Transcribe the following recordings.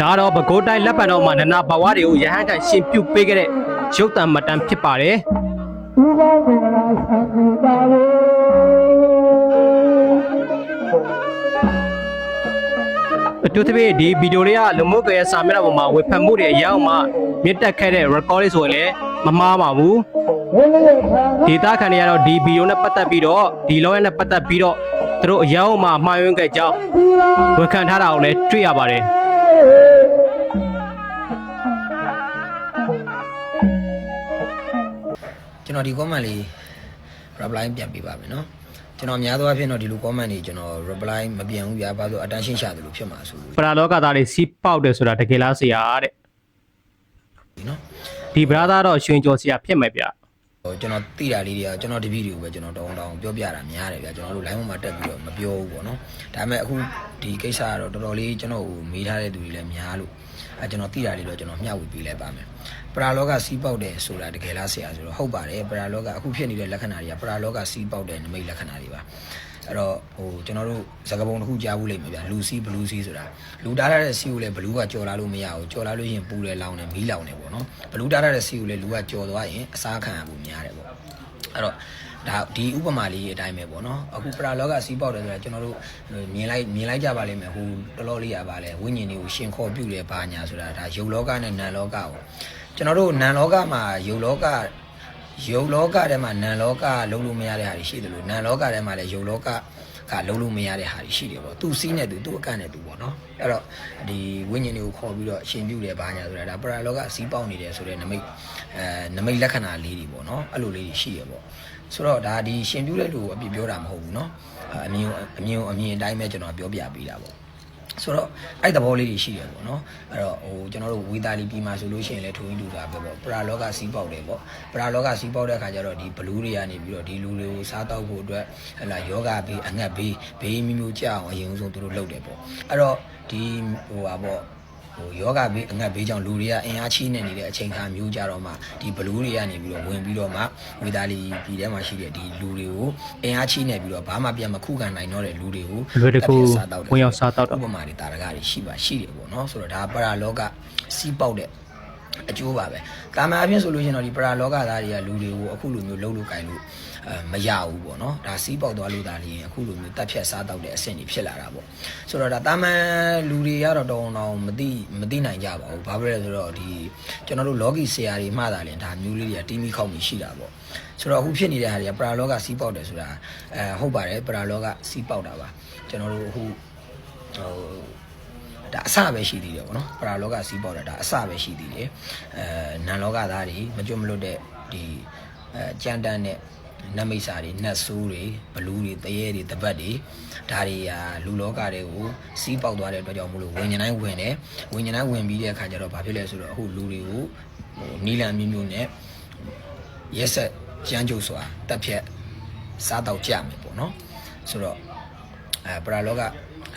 ဒါတော့ပဲခူးတိုင်းလက်ပံတော်မှာနနာဘဝတွေကိုရဟန်းကန်ရှင်ပြုတ်ပေးခဲ့တဲ့ရုပ်တံမတန်ဖြစ်ပါတယ်အတူတပြည့်ဒီဗီဒီယိုလေးကလူမှုကွန်ရက်စာမျက်နှာပေါ်မှာဝေဖန်မှုတွေအရောက်မှမြင့်တက်ခဲ့တဲ့ record လေးဆိုရင်လည်းမမှားပါဘူးဒေတာခန်တွေကတော့ဒီဗီဒီယိုနဲ့ပတ်သက်ပြီးတော့ဒီလောရနဲ့ပတ်သက်ပြီးတော့သူတို့အရောက်မှမှားယွင်းခဲ့ကြောင်းဝန်ခံထားတာကိုလည်းတွေ့ရပါတယ် ကျွန်တော်ဒီ comment လေး reply ပြန်ပေးပါမယ်နော်ကျွန်တော်များသောအားဖြင့်တော့ဒီလို comment တွေကျွန်တော် reply မပြန်ဘူးဗျာဘာလို့ attention ရှာတယ်လို့ဖြစ်မှာဆိုလို့ပရာလောကသားတွေစီးပေါက်တယ်ဆိုတာတကယ်လားဆရာတဲ့ဒီနော်ဒီ brother တော့ရွှင်ကျော်ဆရာဖြစ်မယ်ဗျဟိုကျွန်တော်သိတာလေးတွေကကျွန်တော်ဒီဗီဒီယိုပဲကျွန်တော်တောင်းတောင်းပြောပြတာများတယ်ဗျာကျွန်တော်တို့ line ပေါ်မှာတက်ပြီးတော့မပြောဘူးပေါ့နော်ဒါပေမဲ့အခုဒီကိစ္စကတော့တော်တော်လေးကျွန်တော်ကိုမေးထားတဲ့သူတွေလည်းများလို့အဲကျွန်တော်သိတာလေးတော့ကျွန်တော်မျှဝေပေးလိုက်ပါမယ် ပရာလောကစီးပေါက်တယ်ဆိုတာတကယ်လားဆရာဆိုတော့ဟုတ်ပါတယ်ပရာလောကအခုဖြစ်နေတဲ့လက္ခဏာတွေကပရာလောကစီးပေါက်တဲ့နမိတ်လက္ခဏာတွေပါအဲ့တော့ဟိုကျွန်တော်တို့စကားပုံတစ်ခုကြားဘူးလိမ့်မယ်ဗျာလူစီးဘလူးစီးဆိုတာလူတားထားတဲ့စီးကိုလည်းဘလူးကကြော်လာလို့မရဘူးကြော်လာလို့ရှိရင်ပူတယ်လောင်တယ်မီးလောင်တယ်ပေါ့နော်ဘလူးတားထားတဲ့စီးကိုလည်းလူကကြော်သွားရင်အစားခံရဖို့များတယ်ပေါ့အဲ့တော့ဒါဒီဥပမာလေးအတိုင်းပဲပေါ့နော်အခုပရာလောကစီးပေါက်တယ်ဆိုတာကျွန်တော်တို့မြင်လိုက်မြင်လိုက်ကြပါလိမ့်မယ်ဟိုတလောလေးရပါလဲဝိညာဉ်တွေကိုရှင်ခေါ်ပြုတယ်ဘာညာဆိုတာဒါယုတ်လောကနဲ့နံလောကကို ကျွန်တော်တို့နံလောကမှာယုတ်လောကယုတ်လောကထဲမှာနံလောကလုံးလို့မရတဲ့ဟာတွေရှိတယ်လို့နံလောကထဲမှာလည်းယုတ်လောကကလုံးလို့မရတဲ့ဟာတွေရှိတယ်ပေါ့သူစီးနေသူသူအကန့်နေသူပေါ့နော်အဲ့တော့ဒီဝိညာဉ်တွေကိုခေါ်ပြီးတော့အရှင်ပြုတယ်ဘာညာဆိုတာဒါပရာလောကစီးပေါက်နေတယ်ဆိုတဲ့နမိတ်အဲနမိတ်လက္ခဏာလေးတွေပေါ့နော်အဲ့လိုလေးတွေရှိရပေါ့ဆိုတော့ဒါဒီရှင်ပြုတဲ့လူကိုအပြစ်ပြောတာမဟုတ်ဘူးနော်အမြင်အမြင်အမြင်အတိုင်းပဲကျွန်တော်ပြောပြပေးတာပေါ့ ဆိုတော့အဲ့သဘောလေးတွေရှိတယ်ပေါ့နော်အဲ့တော့ဟိုကျွန်တော်တို့ဝေသားလီပြီးမှဆိုလို့ရှိရင်လည်းထိုးရင်းလူတာပဲပေါ့ပရာလောကစီးပေါက်တယ်ပေါ့ပရာလောကစီးပေါက်တဲ့အခါကျတော့ဒီဘလူးတွေကနေပြီးတော့ဒီလူတွေကိုစားတောက်ဖို့အတွက်ဟလာယောဂဘေးအငတ်ဘေးဘေးမျိုးမျိုးကြအောင်အရင်ဆုံးသူတို့လုပ်တယ်ပေါ့အဲ့တော့ဒီဟိုပါပေါ့ ဟိုယောဂဘေးအငတ်ဘေးကြောင့်လူတွေကအင်အားချိနေနေတဲ့အချိန်ခါမျိုးကြတော့မှဒီဘလူးတွေကနေပြီးတော့ဝင်ပြီးတော့မှဝေသားလီပြည်ထဲမှာရှိတဲ့ဒီလူတွေကိုအင်အားချိနေပြီးတော့ဘာမှပြန်မခုခံနိုင်တော့တဲ့လူတွေကိုလွယ်တကူတက်ပြတ်စားတောက်တယ်ဝင်ရောက်စားတောက်တော့ဥပမာတွေတာရကတွေရှိပါရှိတယ်ပေါ့နော်ဆိုတော့ဒါပရာလောကစီးပေါက်တဲ့အကျိုးပါပဲတာမန်အဖြစ်ဆိုလို့ရှိရင်တော့ဒီပရာလောကသားတွေကလူတွေကိုအခုလိုမျိုးလှုပ်လို့ကင်လို့အဲ မရဘူးပေါ့နော်ဒါစီးပေါက်သွားလို့ဒါလျင်အခုလိုမျိုးတက်ဖြတ်စားတောက်တဲ့အဆင့်တွေဖြစ်လာတာပေါ့ဆိုတော့ဒါတာမန်လူတွေကတော့တောင်းတောင်းမသိမသိနိုင်ကြပါဘူးဘာဖြစ်လဲဆိုတော့ဒီကျွန်တော်တို့လောကီဆရာတွေမှသာလင်ဒါမျိုးလေးတွေကတီးမိခောက်မိရှိတာပေါ့ဆိုတော့အခုဖြစ်နေတဲ့ဟာတွေကပရာလောကစီးပေါက်တယ်ဆိုတာအဲဟုတ်ပါတယ်ပရာလောကစီးပေါက်တာပါကျွန်တော်တို့အခုဟိုဒါအစပဲရှိသေးတယ်ပေါ့နော်ပရာလောကစီးပေါက်တာဒါအစပဲရှိသေးတယ်အဲနန်လောကသားတွေမကြွမလွတ်တဲ့ဒီအဲကြမ်းတမ်းတဲ့ နတ်မိတ်စာတွေနတ်ဆိုးတွေဘလူးတွေတရေတွေတပတ်တွေဒါတွေဟာလူလောကတွေကိုစီးပေါက်သွားတဲ့အတွက်ကြောင့်မလို့ဝิญဉာဏ်တိုင်းဝင်တယ်ဝิญဉာဏ်တိုင်းဝင်ပြီးတဲ့အခါကျတော့ဘာဖြစ်လဲဆိုတော့အခုလူတွေကိုဟိုနီလန်မျိုးမျိုးနဲ့ရက်ဆက်ကြမ်းကြုတ်စွာတက်ဖြတ်စားတော့ကြမယ်ပေါ့နော်ဆိုတော့ အဲပရာလောက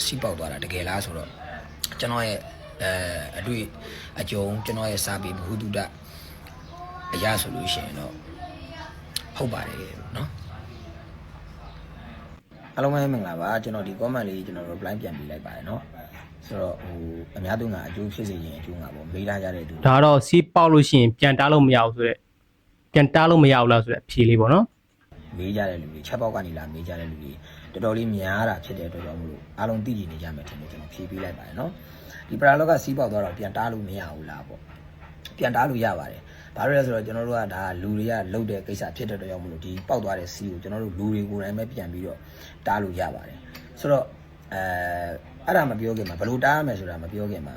စီးပေါက်သွားတာတကယ်လားဆိုတော့ကျွန်တော်ရဲ့အဲအတွေ့အကြုံကျွန်တော်ရဲ့စာပေဘ ഹു တုဒအရာဆိုလို့ရှိရင်တော့ ဟုတ်ပါတယ်เนาะအားလုံးပဲမင်္ဂလာပါကျွန်တော်ဒီ comment လေးကျွန်တော် reply ပြန်ပေးလိုက်ပါတယ်เนาะဆိုတော့ဟိုအများသူကအကျိုးဖြစ်စေရင်အကျိုးငါပေါ့မေးလာကြတဲ့သူ ဒါတော့စီးပေါက်လို့ရှိရင်ပြန်တားလို့မရဘူးဆိုတော့ပြန်တားလို့မရဘူးလားဆိုတော့အဖြေလေးပေါ့နော် မေးကြတဲ့လူတွေချက်ပေါက်ကနေလာမေးကြတဲ့လူတွေတော်တော်လေးများတာဖြစ်တဲ့အတွက်ကြောင့်မလို့အားလုံးသိကြနေကြမယ်ထင်တယ်ကျွန်တော်ဖြေပေးလိုက်ပါတယ်เนาะဒီပရာလောကစီးပေါက်သွားတော့ပြန်တားလို့မရဘူးလားပေါ့ပြန်တားလို့ရပါတယ် ဘာလို့လဲဆိုတော့ကျွန်တော်တို့ကဒါလူတွေကလှုပ်တဲ့ကိစ္စဖြစ်တဲ့အတွက်ကြောင့်မလို့ဒီပေါက်သွားတဲ့စီးကိုကျွန်တော်တို့လူတွေကိုယ်တိုင်ပဲပြန်ပြီးတော့တားလို့ရပါတယ်ဆိုတော့အဲအဲ့ဒါမပြောခင်မှာဘယ်လိုတားရမယ်ဆိုတာမပြောခင်မှာ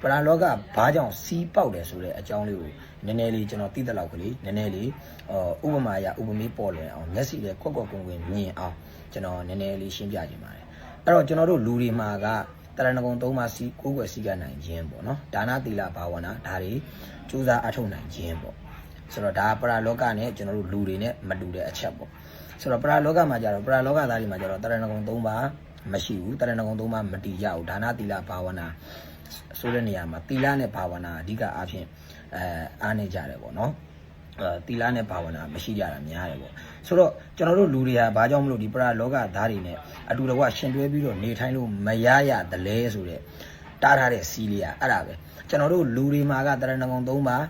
ပရာလောကဘာကြောင့်စီးပေါက်တယ်ဆိုတဲ့အကြောင်းလေးကိုနည်းနည်းလေးကျွန်တော်သိတဲ့လောက်ကလေးနည်းနည်းလေးဟိုဥပမာအရဥပမေးပေါ်လွင်အောင်မျက်စိနဲ့ကွက်ကွက်ကွင်ကွင်မြင်အောင်ကျွန်တော်နည်းနည်းလေးရှင်းပြခြင်းပါတယ်အဲ့တော့ကျွန်တော်တို့လူတွေမှာက တရဏဂုံသုံးပါးစီးကိုးကွယ်စီးကနိုင်ခြင်းပေါ့နော်ဒါနသီလဘာဝနာဒါတွေစူးစမ်းအထောက်နိုင်ခြင်းပေါ့ဆိုတော့ဒါပရာလောကနဲ့ကျွန်တော်တို့လူတွေနဲ့မတူတဲ့အချက်ပေါ့ဆိုတော့ပရာလောကမှာကြတော့ပရာလောကသားတွေမှာကြတော့တရဏဂုံသုံးပါးမရှိဘူးတရဏဂုံသုံးပါးမတည်ရဘူးဒါနသီလဘာဝနာဆိုတဲ့နေရာမှာတီလာနဲ့ဘာဝနာအဓိကအားဖြင့်အဲအားနေကြတယ်ပေါ့နော် အဲတီလာနဲ့ဘာဝနာမရှိကြတာများတယ်ပေါ့ဆိုတော့ကျွန်တော်တို့လူတွေကဘာကြောင့်မလို့ဒီပရာလောကသားတွေနဲ့အတူတကွရှင်တွဲပြီးတော့နေထိုင်လို့မရရတလဲဆိုတဲ့တားထားတဲ့စီးလေးอ่ะအဲ့ဒါပဲကျွန်တော်တို့လူတွေမှာကတရဏဂုံ၃ပါး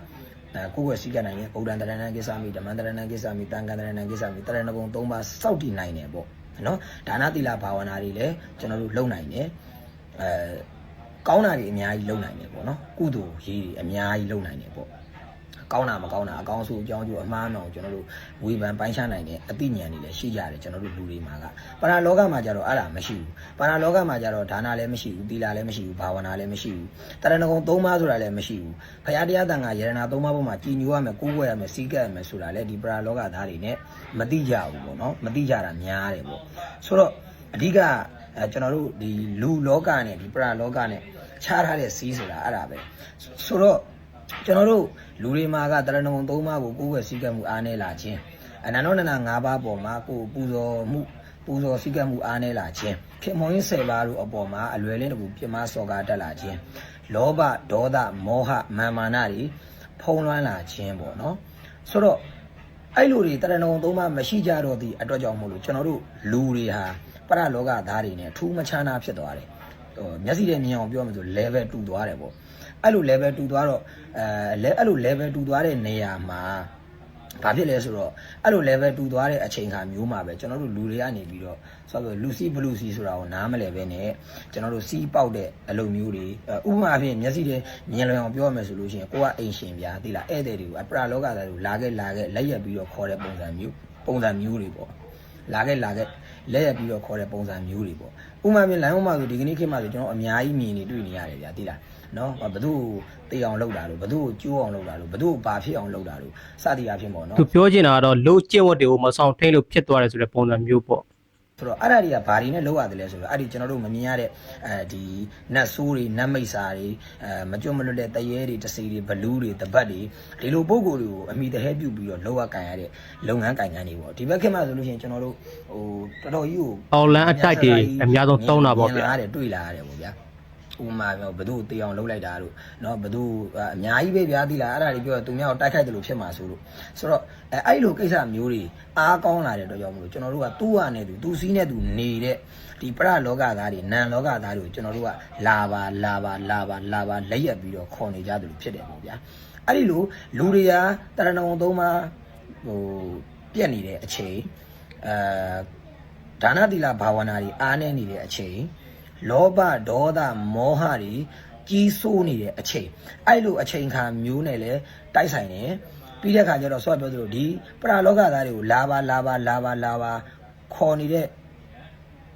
အဲကိုယ့်ွယ်စီးကနိုင်တယ်ဗုဒ္ဓံတရဏံကိစ္စမိဓမ္မံတရဏံကိစ္စမိတန်ခါတရဏံကိစ္စမိတရဏဂုံ၃ပါးစောက်တည်နိုင်တယ်ပေါ့နော်ဒါနသီလဘာဝနာတွေလည်းကျွန်တော်တို့လုပ်နိုင်တယ်အဲကောင်းတာတွေအများကြီးလုပ်နိုင်တယ်ပေါ့နော်ကုသိုလ်ရေးတွေအများကြီးလုပ်နိုင်တယ်ပေါ့ ကောင်းတာမကောင်းတာအကောင်းဆုံးအကြောင်းကျိုးအမှားအမှန်ကိုကျွန်တော်တို့ဝေဖန်ပိုင်းခြားနိုင်တဲ့အသိဉာဏ်တွေလည်းရှိကြတယ်ကျွန်တော်တို့လူတွေမှာကပရာလောကမှာကြတော့အဲ့ဒါမရှိဘူးပရာလောကမှာကြတော့ဒါနလည်းမရှိဘူးသီလလည်းမရှိဘူးဘာဝနာလည်းမရှိဘူးတရဏဂုံ၃ပါးဆိုတာလည်းမရှိဘူးဖရာတရားတန်ခါယရဏ၃ပါးပေါ်မှာကြည်ညိုရမယ်ကိုးကွယ်ရမယ်စီးကပ်ရမယ်ဆိုတာလည်းဒီပရာလောကသားတွေ ਨੇ မသိကြဘူးပေါ့နော်မသိကြတာများတယ်ပေါ့ဆိုတော့အဓိကအဲကျွန်တော်တို့ဒီလူလောကနဲ့ဒီပရာလောကနဲ့ခြားထားတဲ့စီးဆိုတာအဲ့ဒါပဲဆိုတော့ ကျွန်တော်တို့လူတွေမှာကတရဏဂုံ၃ပါးကိုကိုးကွယ်စီးကပ်မှုအားနေလာခြင်းအနန္တောနန္ဒ၅ပါးပေါ်မှာကိုယ်ပူဇော်မှုပူဇော်စီးကပ်မှုအားနေလာခြင်းခင်မုန်းရင်၁၀ပါးတို့အပေါ်မှာအလွယ်လင်းတကူပြမစော်ကားတက်လာခြင်းလောဘဒေါသမောဟမာမာနတွေဖုံးလွှမ်းလာခြင်းပေါ့နော်ဆိုတော့အဲ့လိုတွေတရဏဂုံသုံးပါမရှိကြတော့သည့်အတွက်ကြောင့်မို့လို့ကျွန်တော်တို့လူတွေဟာပရလောကသားတွေနဲ့အထူးမချမ်းသာဖြစ်သွားတယ်ဟိုမျက်စိနဲ့မြင်အောင်ပြောမှဆို level တူသွားတယ်ပေါ့ အဲ့လို level တူသွားတော့အဲလဲအဲ့လို level တူသွားတဲ့နေရာမှာဘာဖြစ်လဲဆိုတော့အဲ့လို level တူသွားတဲ့အချိန်ခါမျိုးမှာပဲကျွန်တော်တို့လူတွေကနေပြီးတော့ဆိုတော့လူစီဘလူစီဆိုတာကိုနားမလဲပဲနဲ့ကျွန်တော်တို့စီးပေါက်တဲ့အလုပ်မျိုးတွေဥပမာအဖြစ်မျက်စိနဲ့မြင်လွယ်အောင်ပြောရမယ်ဆိုလို့ရှိရင်ကိုကအိမ်ရှင်ဗျာသိလားဧည့်သည်တွေကိုအပရာလောကသားတွေကိုလာခဲ့လာခဲ့လက်ရက်ပြီးတော့ခေါ်တဲ့ပုံစံမျိုးပုံစံမျိုးတွေပေါ့လာခဲ့လာခဲ့လက်ရက်ပြီးတော့ခေါ်တဲ့ပုံစံမျိုးတွေပေါ့ဥပမာပြင်လိုင်းဝမှာဆိုဒီကနေ့ခေတ်မှာဆိုကျွန်တော်အများကြီးမြင်နေတွေ့နေရတယ်ဗျာသိလား နော်ဘသူ့ကိုတေးအောင်လုပ်တာလို့ဘသူ့ကိုကျိုးအောင်လုပ်တာလို့ဘသူ့ကိုပါဖြစ်အောင်လုပ်တာလို့စသည်အဖြစ်ပေါ့နော်သူပြောချင်တာကတော့လို့ကျင့်ဝတ်တွေကိုမဆောင်ထိန်လို့ဖြစ်သွားတယ်ဆိုတဲ့ပုံစံမျိုးပေါ့ဆိုတော့အဲ့ဒါတွေကဘာတွေနဲ့လောက်ရတယ်လဲဆိုတော့အဲ့ဒီကျွန်တော်တို့မမြင်ရတဲ့အဲဒီနတ်ဆိုးတွေနတ်မိတ်စာတွေအဲမကြွမလွတ်တဲ့တရေတွေတစီတွေဘလူးတွေတပတ်တွေဒီလိုပုံကိုယ်တွေကိုအမိတဟဲပြုတ်ပြီးတော့လောက်ရကန်ရတဲ့လုပ်ငန်းကိုင်ငန်းတွေပေါ့ဒီဘက်ခေတ်မှာဆိုလို့ရှိရင်ကျွန်တော်တို့ဟိုတော်တော်ကြီးကိုအော်လန်အတိုက်တွေအများဆုံးသုံးတာပေါ့ဗျာမြင်လာရတယ်တွေ့လာရတယ်ပေါ့ဗျာ ဥပမာပြောဘသူ့ကိုတေးအောင်လှုပ်လိုက်တာတို့เนาะဘသူ့အများကြီးပဲဗျာသီလားအဲ့ဒါတွေပြောသူများကိုတိုက်ခိုက်တယ်လို့ဖြစ်မှာဆိုလို့ဆိုတော့အဲအဲ့လိုကိစ္စမျိုးတွေအားကောင်းလာတဲ့အတွက်ကြောင့်မလို့ကျွန်တော်တို့ကသူ့ဟာနဲ့သူသူစီးနဲ့သူနေတဲ့ဒီပရလောကသားတွေနန်လောကသားတွေကိုကျွန်တော်တို့ကလာပါလာပါလာပါလာပါလက်ရက်ပြီးတော့ခေါ်နေကြတယ်လို့ဖြစ်တယ်ပေါ့ဗျာအဲ့ဒီလိုလူတွေကတရဏဂုံသုံးပါဟိုပြက်နေတဲ့အချိန်အဲဒါနသီလဘာဝနာတွေအားနေနေတဲ့အချိန် လောဘဒေါသမောဟတွေကြီးစိုးနေတဲ့အချိန်အဲ့လိုအချိန်ခါမျိုးနဲ့လဲတိုက်ဆိုင်တယ်ပြီးတဲ့ခါကျတော့ဆော့ပြောသလိုဒီပရာလောကသားတွေကိုလာပါလာပါလာပါလာပါခေါ်နေတဲ့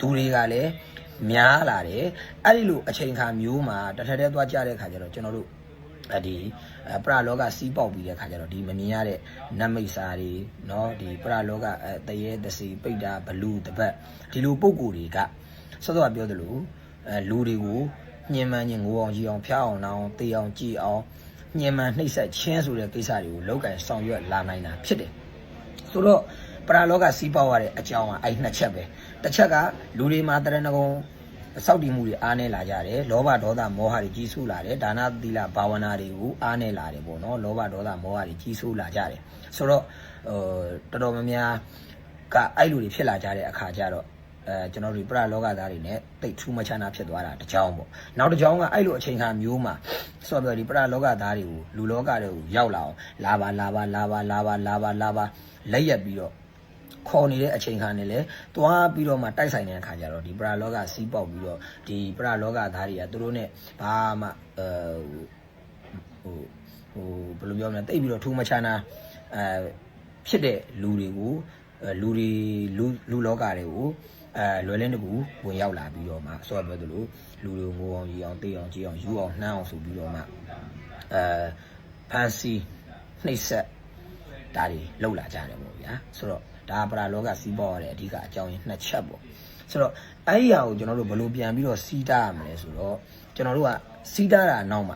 သူတွေကလည်းများလာတယ်အဲ့ဒီလိုအချိန်ခါမျိုးမှာတထက်ထဲသွားကြတဲ့ခါကျတော့ကျွန်တော်တို့အဒီအပရလောကစီးပေါက်ပြီးတဲ့ခါကျတော့ဒီမမြင်ရတဲ့နတ်မိတ်စာတွေเนาะဒီပရလောကအဲတရေတစီပိတ်တာဘလူးတပတ်ဒီလိုပုံကိုယ်တွေက စောစောကပြောသလိုအဲလူတွေကိုညှဉ်းမှန်းခြင်းငိုအောင်ကြီးအောင်ဖျားအောင်နောင်တေးအောင်ကြည်အောင်ညှဉ်းမှန်းနှိပ်စက်ချင်းဆိုတဲ့ကိစ္စတွေကိုလောက်ကင်ဆောင်ရွက်လာနိုင်တာဖြစ်တယ်ဆိုတော့ပရလောကစီးပေါက်ရတဲ့အကြောင်းကအဲ့နှစ်ချက်ပဲတစ်ချက်ကလူတွေမှာတရဏဂုံစောက်တည်မှုတွေအားနေလာကြတယ်လောဘဒေါသမောဟတွေကြီးစိုးလာတယ်ဒါနသီလဘာဝနာတွေကိုအားနေလာတယ်ပေါ့နော်လောဘဒေါသမောဟတွေကြီးစိုးလာကြတယ်ဆိုတော့ဟိုတော်တော်များများကအဲ့လိုတွေဖြစ်လာကြတဲ့အခါကျတော့ အဲကျွန်တော်တို့ပရလောကသားတွေ ਨੇ တိတ်ထူးမချမ်းသာဖြစ်သွားတာတစ်ကြောင်းပေါ့နောက်တစ်ကြောင်းကအဲ့လိုအချိန်ခါမျိုးမှာဆိုတော့ဒီပရလောကသားတွေကိုလူလောကတွေကိုရောက်လာအောင်လာပါလာပါလာပါလာပါလာပါလာပါလက်ရက်ပြီးတော့ခေါ်နေတဲ့အချိန်ခါနဲ့လဲသွားပြီးတော့မှတိုက်ဆိုင်တဲ့အခါကျတော့ဒီပရာလောကစီးပေါက်ပြီးတော့ဒီပရာလောကသားတွေကသူတို့ ਨੇ ဘာမှအဲဟိုဟိုဘယ်လိုပြောမလဲတိတ်ပြီးတော့ထူးမချမ်းသာအဲဖြစ်တဲ့လူတွေကိုအဲလူတွေလူလူလောကတွေကို အဲလွယ်လင်းတကူဝင်ရောက်လာပြီးတော့မှဆော့ပြောသလိုလူတွေငိုအောင်ကြီးအောင်တေးအောင်ကြီးအောင်ယူအောင်နှမ်းအောင်ဆိုပြီးတော့မှအဲဖန်စီနှိပ်စက်ဒါတွေလောက်လာကြတယ်ပေါ့ဗျာဆိုတော့ဒါပရာလောကစီးပေါ်ရတဲ့အဓိကအကြောင်းရင်းနှစ်ချက်ပေါ့ဆိုတော့အဲ့ဒီဟာကိုကျွန်တော်တို့ဘယ်လိုပြန်ပြီးတော့စီးတားရမလဲဆိုတော့ကျွန်တော်တို့ကစီးတားတာနောက်မှ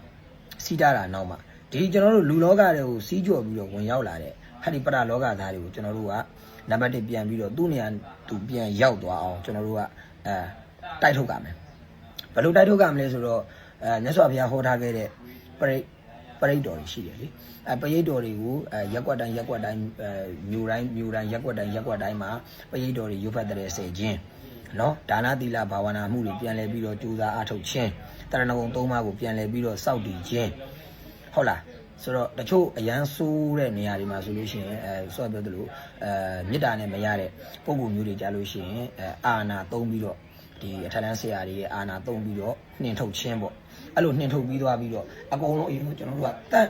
စီးတားတာနောက်မှဒီကျွန်တော်တို့လူလောကတွေကိုစီးကြော်ပြီးတော့ဝင်ရောက်လာတဲ့ဟာဒီပရာလောကသားတွေကိုကျွန်တော်တို့က နံပါတ်1ပြန်ပြီးတော့သူ့နေရာသူပြန်ရောက်သွားအောင်ကျွန်တော်တို့ကအဲတိုက်ထုတ်ကြမယ်ဘယ်လိုတိုက်ထုတ်ကြမလဲဆိုတော့အဲမြတ်စွာဘုရားဟောထားခဲ့တဲ့ပရိပရိတ်တော်တွေရှိတယ်လေအဲပရိတ်တော်တွေကိုအဲရက်ကွက်တိုင်းရက်ကွက်တိုင်းအဲမြို့တိုင်းမြို့တိုင်းရက်ကွက်တိုင်းရက်ကွက်တိုင်းမှာပရိတ်တော်တွေရုပ်ဖတ်တဲ့ဆယ်ခြင်းနော်ဒါနသီလဘာဝနာမှုတွေပြန်လဲပြီးတော့ကြိုးစားအားထုတ်ခြင်းတရဏဂုံသုံးပါးကိုပြန်လဲပြီးတော့စောင့်တည်ခြင်းဟုတ်လား ဆိုတော့တချို့အရန်ဆိုးတဲ့နေရာတွေမှာဆိုလို့ရှိရင်အဲဆော့ပြောသလိုအဲမေတ္တာနဲ့မရတဲ့ပုံပုံမျိုးတွေကြားလို့ရှိရင်အဲအာနာသုံးပြီးတော့ဒီအထက်တန်းဆရာတွေရဲ့အာနာသုံးပြီးတော့နှင်ထုတ်ခြင်းပေါ့အဲ့လိုနှင်ထုတ်ပြီးသွားပြီးတော့အကုန်လုံးအရင်ကကျွန်တော်တို့ကတန်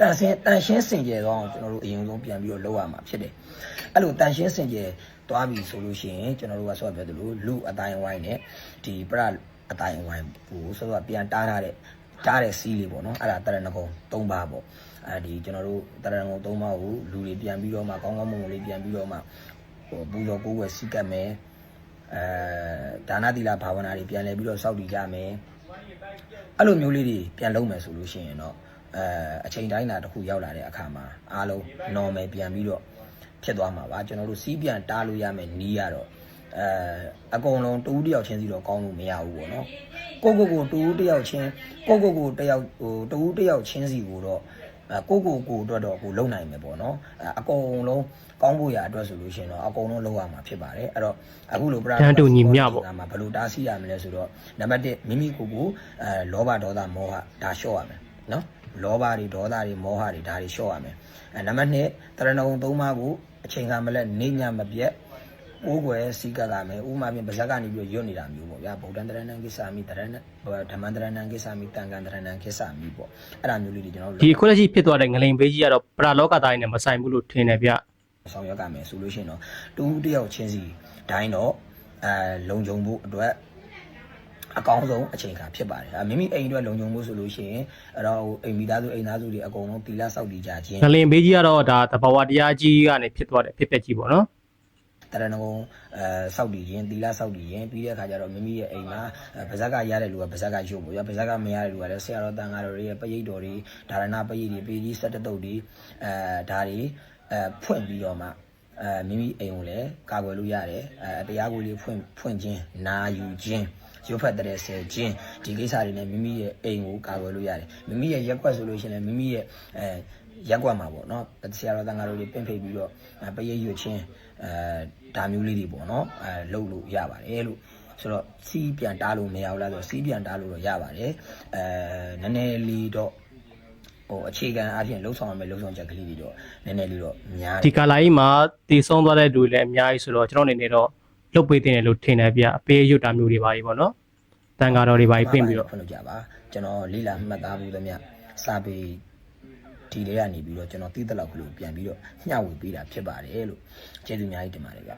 တန်ရှင်းတန်ရှင်းစင်ကြယ်တော့ကျွန်တော်တို့အရင်ဆုံးပြန်ပြီးတော့လောက်ရမှာဖြစ်တယ်အဲ့လိုတန်ရှင်းစင်ကြယ်သွားပြီဆိုလို့ရှိရင်ကျွန်တော်တို့ကဆော့ပြောသလိုလူအတိုင်းဝိုင်းနဲ့ဒီပရအတိုင်းဝိုင်းကိုဆိုတော့ပြန်တားထားတဲ့ တားတဲ့စီးလေးပေါ့နော်အဲ့ဒါတရဏဂုံ၃ပါးပေါ့အဲဒီကျွန်တော်တို့တရဏဂုံ၃ပါးကိုလူတွေပြန်ပြီးတော့မှကောင်းကောင်းမွန်မွန်လေးပြန်ပြီးတော့မှဟိုပူဇော်ကိုယ်ွယ်စီကတ်မယ်အဲဒါနသီလဘာဝနာတွေပြန်လဲပြီးတော့စောင့်တည်ကြမယ်အဲ့လိုမျိုးလေးတွေပြန်လုပ်မယ်ဆိုလို့ရှိရင်တော့အဲအချိန်တိုင်းတာတစ်ခုရောက်လာတဲ့အခါမှာအားလုံး normal ပြန်ပြီးတော့ဖြစ်သွားမှာပါကျွန်တော်တို့စီးပြန်တားလို့ရမယ်နီးရတော့ အဲအကုန်လုံးတူးတယောက်ချင်းစီတော့ကောင်းလို့မရဘူးပေါ့နော်ကိုကိုကိုတူးတယောက်ချင်းကိုကိုကိုတယောက်ဟိုတူးတယောက်ချင်းစီကိုတော့အဲကိုကိုကိုအတွက်တော့ကိုလုံနိုင်မယ်ပေါ့နော်အဲအကုန်လုံးကောင်းဖို့ရအတွက်ဆိုလို့ရှိရင်တော့အကုန်လုံးလုံရမှာဖြစ်ပါတယ်အဲ့တော့အခုလိုပရာတန်းတူညီမျှပေါ့မှာဘယ်လိုတားဆီးရမလဲဆိုတော့နံပါတ်1မိမိကိုယ်ကိုအဲလောဘဒေါသမောဟဒါလျှော့ရမယ်နော်လောဘတွေဒေါသတွေမောဟတွေဒါတွေလျှော့ရမယ်အဲနံပါတ်2တရဏဂုံသုံးပါးကိုအချိန်ကမလဲနေညမပြတ် ကိုယ်ွယ်စီကကမယ်ဥမာပြင်ပါဇက်ကနေပြီးရွတ်နေတာမျိုးပေါ့ဗျာဗုဒ္ဓံတရဏံကိစ္ဆာမိတရဏဓမ္မံတရဏံကိစ္ဆာမိတန်ခံတရဏံကိစ္ဆာမိပေါ့အဲ့ဒါမျိုးလေးတွေကျွန်တော်တို့ဒီခုလက်ရှိဖြစ်သွားတဲ့ငလိန်ဘေးကြီးကတော့ပရာလောကသားရင်းနဲ့မဆိုင်ဘူးလို့ထင်တယ်ဗျဆောင်ရွက်ကမယ်ဆိုလို့ရှိရင်တော့တူတယောက်ချင်းစီဒိုင်းတော့အဲလုံခြုံဖို့အတွက်အကောင်းဆုံးအချိန်ခါဖြစ်ပါတယ်အဲမိမိအိမ်အတွက်လုံခြုံဖို့ဆိုလို့ရှိရင်အဲ့တော့ဟိုအိမ်မိသားစုအိမ်သားစုတွေအကုန်လုံးတီလာစောက်တည်ကြခြင်းငလင်ဘေးကြီးကတော့ဒါသဘာဝတရားကြီးကနေဖြစ်သွားတဲ့ဖြစ်ပျက်ကြီးပေါ့နော် တရဏဂုံအဲစောက်တည်ခြင်းတီလာစောက်တည်ခြင်းပြီးတဲ့အခါကျတော့မိမိရဲ့အိမ်မှာအဲဗဇက်ကရတဲ့လူကဗဇက်ကရုပ်ပေါ့ဗျာဗဇက်ကမရတဲ့လူကလည်းဆရာတော်တန်ဃာတော်တွေရဲ့ပရိတ်တော်တွေဒါရဏပရိတ်တွေပေကြီးစက်တတုတ်တွေအဲဒါတွေအဲဖွင့်ပြီးတော့မှအဲမိမိအိမ်ကိုလည်းကာကွယ်လို့ရတယ်အဲတရားကိုလေးဖွင့်ဖွင့်ခြင်းနာယူခြင်းရုပ်ဖက်တဲ့ဆယ်ခြင်းဒီကိစ္စတွေနဲ့မိမိရဲ့အိမ်ကိုကာကွယ်လို့ရတယ်မိမိရဲ့ရက်ကွက်ဆိုလို့ရှိရင်လည်းမိမိရဲ့အဲရက်ကွက်မှာပေါ့နော်ဆရာတော်တန်ဃာတော်တွေပင့်ဖိတ်ပြီးတော့အဲပရိတ်ရွတ်ခြင်းအဲ ဒါမျိုးလေးတွေပေါ့နော်အဲလုပ်လို့ရပါတယ်လို့ဆိုတော့စီးပြန်တားလို့မရဘူးလားဆိုတော့စီးပြန်တားလို့တော့ရပါတယ်အဲနည်းနည်းလေးတော့ဟိုအခြေခံအပြင်လှုပ်ဆောင်ရမယ့်လှုပ်ဆောင်ချက်ကလေးတွေတော့နည်းနည်းလေးတော့များတယ်ဒီကာလာကြီးမှာတည်ဆုံးသွားတဲ့လူတွေလည်းအများကြီးဆိုတော့ကျွန်တော်အနေနဲ့တော့လုတ်ပေးတင်တယ်လို့ထင်တယ်ဗျအပေးရွတ်တာမျိုးတွေပါကြီးပေါ့နော်တန်ဃာတော်တွေပါကြီးပြင်ပြီးတော့ဖွင့်လို့ကြပါကျွန်တော်လေးလာမှတ်သားဘူးသမျှစာပေ ဒီလေးကနေပြီးတော့ကျွန်တော်သိတဲ့လောက်ကလေးကိုပြန်ပြီးတော့မျှဝေပေးတာဖြစ်ပါတယ်လို့ကျေးဇူးအများကြီးတင်ပါတယ်ဗျ